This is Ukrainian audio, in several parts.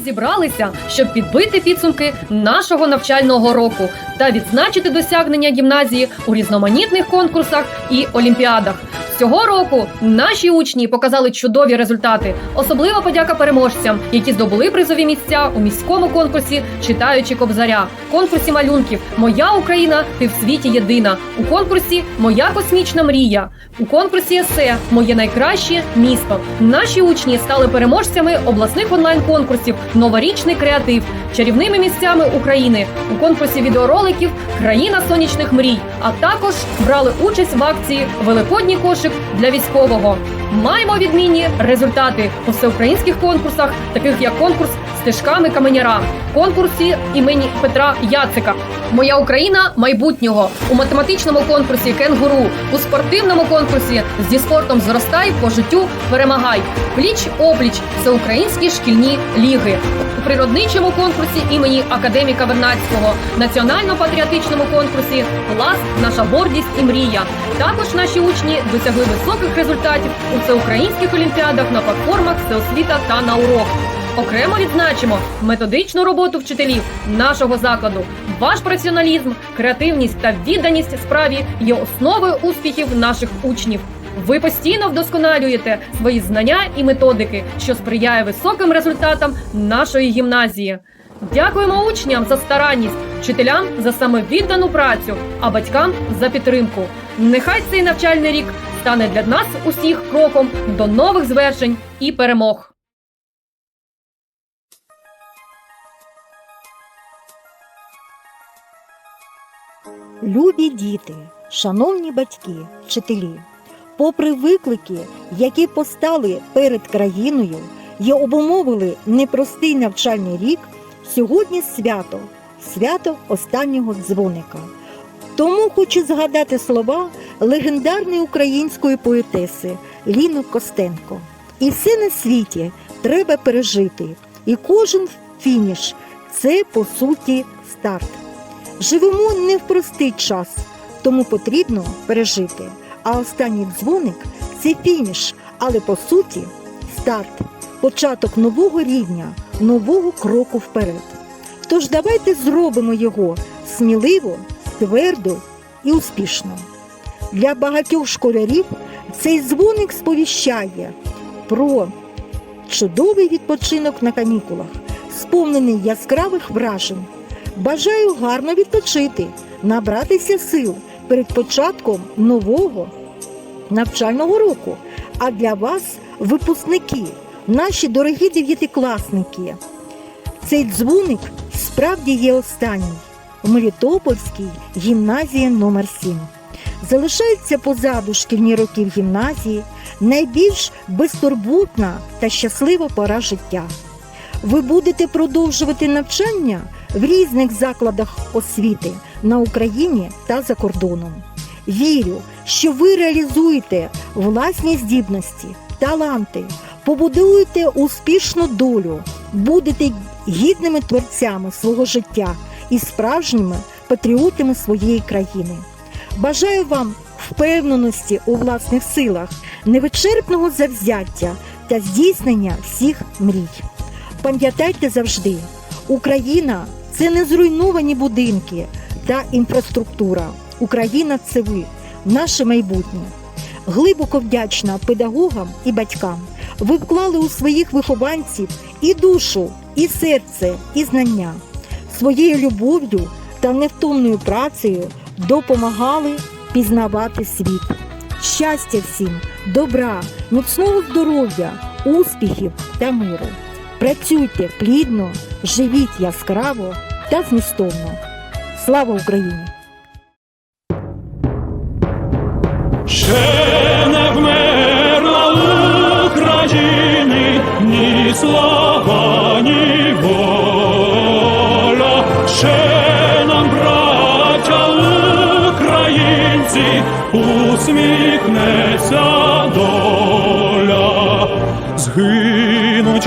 Зібралися, щоб підбити підсумки нашого навчального року та відзначити досягнення гімназії у різноманітних конкурсах і олімпіадах. Цього року наші учні показали чудові результати. Особлива подяка переможцям, які здобули призові місця у міському конкурсі Читаючи кобзаря, конкурсі малюнків Моя Україна, ти в світі єдина, у конкурсі Моя космічна мрія, у конкурсі есе. Моє найкраще місто. Наші учні стали переможцями обласних онлайн-конкурсів Новорічний креатив, чарівними місцями України. У конкурсі відеороликів Країна сонячних мрій, а також брали участь в акції Великодній кошик для військового. Маємо відмінні результати у всеукраїнських конкурсах, таких як конкурс стежками каменяра, конкурсі імені Петра Яцика. Моя Україна майбутнього у математичному конкурсі Кенгуру, у спортивному конкурсі зі спортом зростай по життю перемагай. Пліч опліч всеукраїнські шкільні ліги. У природничому конкурсі імені академіка Вернацького, національно-патріотичному конкурсі Клас, наша гордість і мрія. Також наші учні досягли високих результатів у всеукраїнських олімпіадах на платформах Всеосвіта та на урок. Окремо відзначимо методичну роботу вчителів нашого закладу. Ваш професіоналізм, креативність та відданість справі є основою успіхів наших учнів. Ви постійно вдосконалюєте свої знання і методики, що сприяє високим результатам нашої гімназії. Дякуємо учням за старанність, вчителям за самовіддану працю, а батькам за підтримку. Нехай цей навчальний рік стане для нас усіх кроком до нових звершень і перемог. Любі діти, шановні батьки, вчителі, попри виклики, які постали перед країною і обумовили непростий навчальний рік, сьогодні свято, свято останнього дзвоника. Тому хочу згадати слова легендарної української поетеси Ліни Костенко. І все на світі треба пережити, і кожен фініш це по суті старт. Живемо не в простий час, тому потрібно пережити. А останній дзвоник це фініш, але по суті старт, початок нового рівня, нового кроку вперед. Тож давайте зробимо його сміливо, твердо і успішно. Для багатьох школярів цей дзвоник сповіщає про чудовий відпочинок на канікулах, сповнений яскравих вражень. Бажаю гарно відпочити, набратися сил перед початком нового навчального року. А для вас, випускники, наші дорогі дев'ятикласники, цей дзвоник справді є останній у Мелітопольській гімназії номер 7 Залишаються позаду шкільні роки в гімназії найбільш безтурботна та щаслива пора життя. Ви будете продовжувати навчання в різних закладах освіти на Україні та за кордоном. Вірю, що ви реалізуєте власні здібності, таланти, побудуєте успішну долю, будете гідними творцями свого життя і справжніми патріотами своєї країни. Бажаю вам впевненості у власних силах, невичерпного завзяття та здійснення всіх мрій. Пам'ятайте завжди, Україна це не зруйновані будинки та інфраструктура. Україна це ви, наше майбутнє. Глибоко вдячна педагогам і батькам. Ви вклали у своїх вихованців і душу, і серце, і знання. Своєю любов'ю та невтомною працею допомагали пізнавати світ. Щастя всім, добра, міцного здоров'я, успіхів та миру. Працюйте плідно, живіть яскраво та змістовно. Слава Україні! Ще не вмерла України ні слава, ні воля. Ще нам, браття українці, усміхнеться доля. Згинуть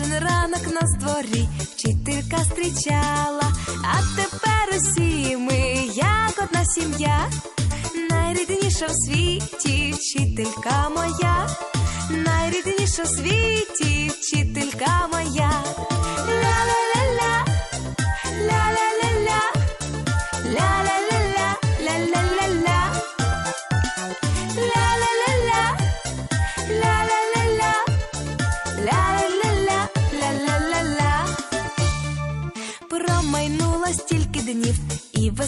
Кожен ранок на дворі вчителька зустрічала. А тепер усі ми, як одна сім'я, найрідніша в світі вчителька моя, найрідніша в світі вчителька моя. Ля-ля-ля-ля, ля-ля-ля-ля,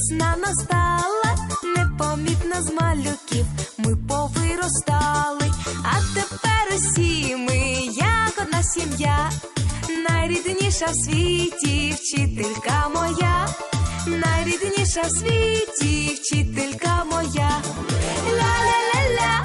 весна настала, непомітно з малюків ми повиростали, а тепер усі ми, як одна сім'я, найрідніша в світі вчителька моя, найрідніша в світі вчителька моя. Ля-ля-ля-ля,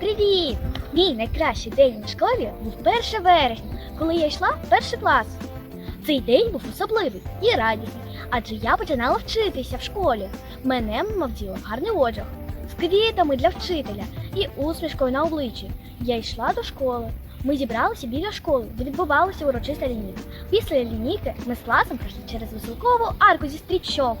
Привіт! Мій найкращий день у школі був 1 вересня, коли я йшла в перший клас. Цей день був особливий і радісний, адже я починала вчитися в школі. Мене мама вділа гарний одяг з квітами для вчителя і усмішкою на обличчі. Я йшла до школи. Ми зібралися біля школи, де відбувалася урочиста лінійка. Після лінійки ми з класом пройшли через веселкову арку зі стрічок.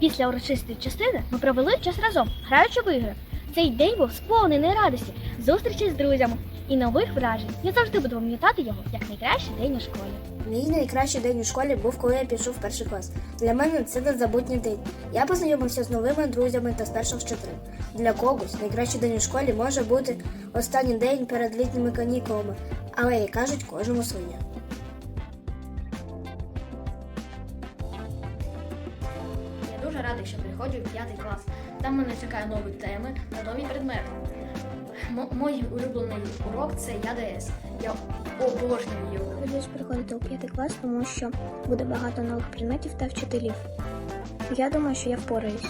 Після урочистої частини ми провели час разом, граючи в ігри. Цей день був сповнений радості, зустрічі з друзями і нових вражень. Я завжди буду пам'ятати його як найкращий день у школі. Мій найкращий день у школі був, коли я пішов в перший клас. Для мене це незабутній день. Я познайомився з новими друзями та з перших вчителів. Для когось найкращий день у школі може бути останній день перед літніми канікулами, але як кажуть, кожному своє. Дуже радий, що приходжу в п'ятий клас. Там мене чекає нові теми та нові предмети. М- мій улюблений урок це ЯДС. Я обожнюю його. Хвилююсь приходити у п'ятий клас, тому що буде багато нових предметів та вчителів. Я думаю, що я впораюсь.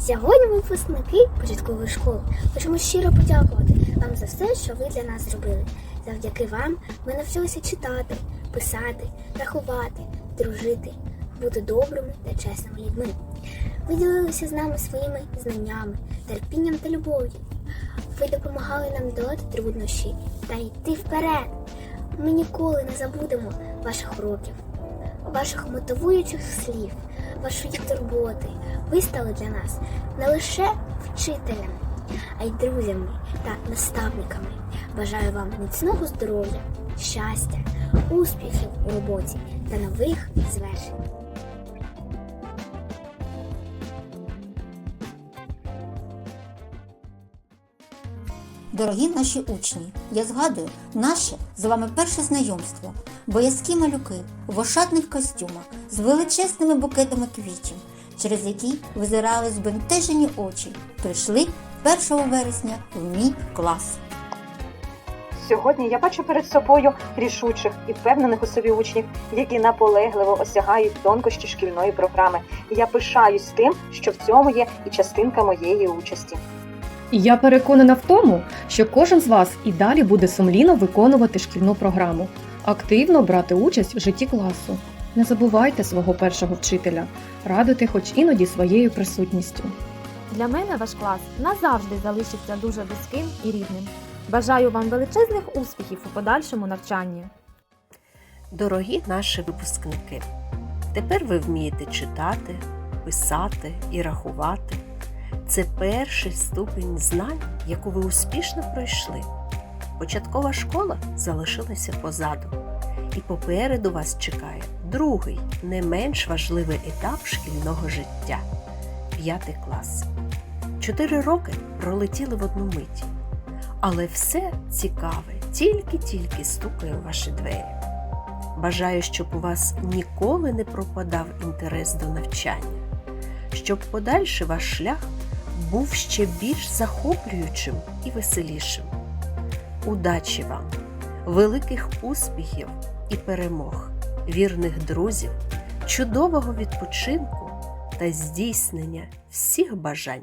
Сьогодні ми випускники початкової школи. Хочемо щиро подякувати вам за все, що ви для нас зробили. Завдяки вам ми навчилися читати, писати, рахувати, дружити, бути добрими та чесними людьми. Ви ділилися з нами своїми знаннями, терпінням та любов'ю. Ви допомагали нам долати труднощі та йти вперед. Ми ніколи не забудемо ваших уроків, ваших мотивуючих слів, вашої турботи. Ви стали для нас не лише вчителями, а й друзями та наставниками. Бажаю вам міцного здоров'я, щастя, успіхів у роботі та нових звершень. Дорогі наші учні, я згадую наше з вами перше знайомство, боязкі малюки в ошатних костюмах з величезними букетами квітів, через які визирали збентежені очі, прийшли 1 вересня в мій клас. Сьогодні я бачу перед собою рішучих і впевнених у собі учнів, які наполегливо осягають тонкощі шкільної програми. Я пишаюсь тим, що в цьому є і частинка моєї участі. І я переконана в тому, що кожен з вас і далі буде сумлінно виконувати шкільну програму, активно брати участь в житті класу. Не забувайте свого першого вчителя, радуйте хоч іноді своєю присутністю. Для мене ваш клас назавжди залишиться дуже близьким і рідним. Бажаю вам величезних успіхів у подальшому навчанні. Дорогі наші випускники, тепер ви вмієте читати, писати і рахувати. Це перший ступінь знань, яку ви успішно пройшли. Початкова школа залишилася позаду, і попереду вас чекає другий, не менш важливий етап шкільного життя п'ятий клас. Чотири роки пролетіли в одну мить, але все цікаве тільки-тільки стукає у ваші двері. Бажаю, щоб у вас ніколи не пропадав інтерес до навчання, щоб подальший ваш шлях був ще більш захоплюючим і веселішим. Удачі вам, великих успіхів і перемог, вірних друзів, чудового відпочинку та здійснення всіх бажань.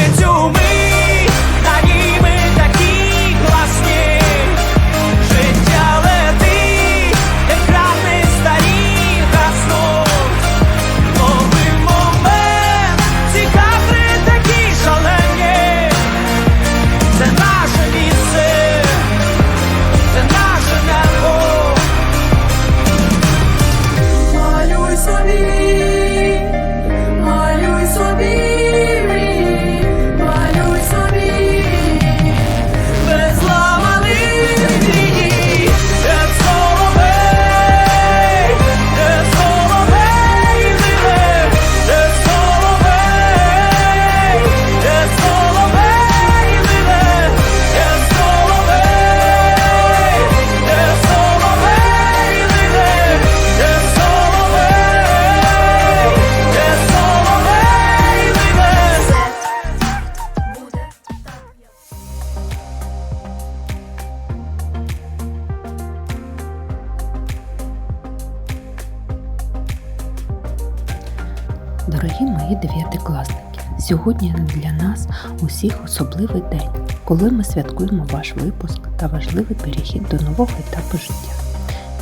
сьогодні для нас усіх особливий день, коли ми святкуємо ваш випуск та важливий перехід до нового етапу життя.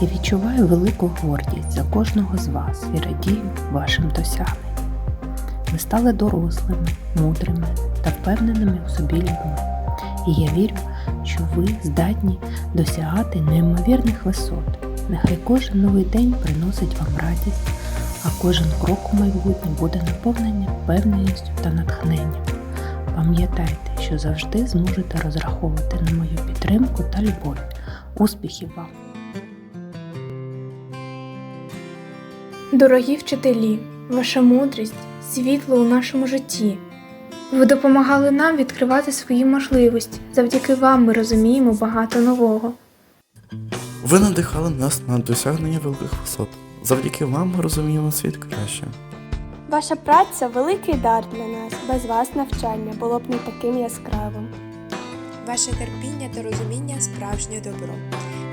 Я відчуваю велику гордість за кожного з вас і радію вашим досягненням. Ви стали дорослими, мудрими та впевненими у собі людьми. І я вірю, що ви здатні досягати неймовірних висот. Нехай кожен новий день приносить вам радість а кожен крок у майбутнє буде наповнений впевненістю та натхненням. Пам'ятайте, що завжди зможете розраховувати на мою підтримку та любов. Успіхів вам! Дорогі вчителі, ваша мудрість, світло у нашому житті. Ви допомагали нам відкривати свої можливості. Завдяки вам ми розуміємо багато нового. Ви надихали нас на досягнення великих висот. Завдяки вам ми розуміємо світ краще. Ваша праця великий дар для нас. Без вас навчання було б не таким яскравим. Ваше терпіння та розуміння справжнє добро.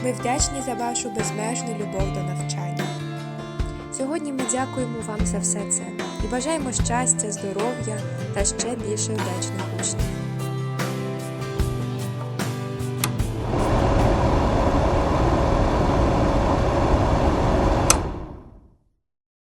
Ми вдячні за вашу безмежну любов до навчання. Сьогодні ми дякуємо вам за все це і бажаємо щастя, здоров'я та ще більше вдячних учнів.